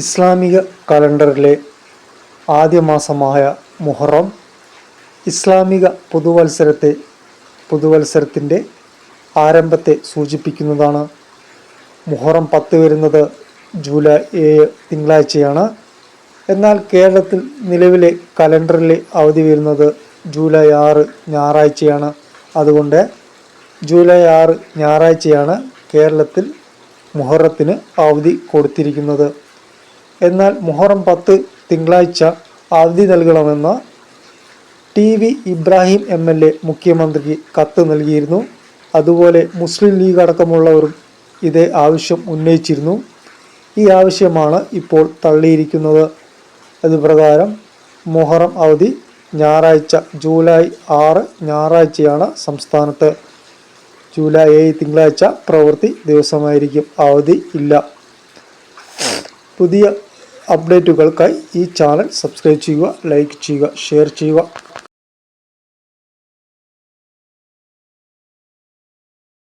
ഇസ്ലാമിക കലണ്ടറിലെ ആദ്യ മാസമായ മുഹറം ഇസ്ലാമിക പുതുവത്സരത്തെ പുതുവത്സരത്തിന്റെ ആരംഭത്തെ സൂചിപ്പിക്കുന്നതാണ്. മുഹറം പത്ത് വരുന്നത് ജൂലൈ ഏഴ് തിങ്കളാഴ്ചയാണ്. എന്നാൽ കേരളത്തിൽ നിലവിലെ കലണ്ടറിലെ അവധി വരുന്നത് ജൂലൈ ആറ് ഞായറാഴ്ചയാണ്. അതുകൊണ്ട് ജൂലൈ ആറ് ഞായറാഴ്ചയാണ് കേരളത്തിൽ മുഹറത്തിന് അവധി കൊടുത്തിരിക്കുന്നത്. എന്നാൽ മുഹറം പത്ത് തിങ്കളാഴ്ച അവധി നൽകണമെന്ന് T V Ibrahim M L A മുഖ്യമന്ത്രിക്ക് കത്ത് നൽകിയിരുന്നു. അതുപോലെ മുസ്ലിം ലീഗ് അടക്കമുള്ളവരും ഇതേ ആവശ്യം ഉന്നയിച്ചിരുന്നു. ഈ ആവശ്യമാണ് ഇപ്പോൾ തള്ളിയിരിക്കുന്നത്. അത് പ്രകാരം മുഹറം അവധി ഞായറാഴ്ച ജൂലൈ ആറ് ഞായറാഴ്ചയാണ് സംസ്ഥാനത്ത്. ജൂലൈ ഏഴ് തിങ്കളാഴ്ച പ്രവൃത്തി ദിവസമായിരിക്കും. അവധി ഇല്ല. പുതിയ അപ്ഡേറ്റുകൾക്കായി ഈ ചാനൽ സബ്സ്ക്രൈബ് ചെയ്യുക ലൈക്ക് ചെയ്യുക ഷെയർ ചെയ്യുക.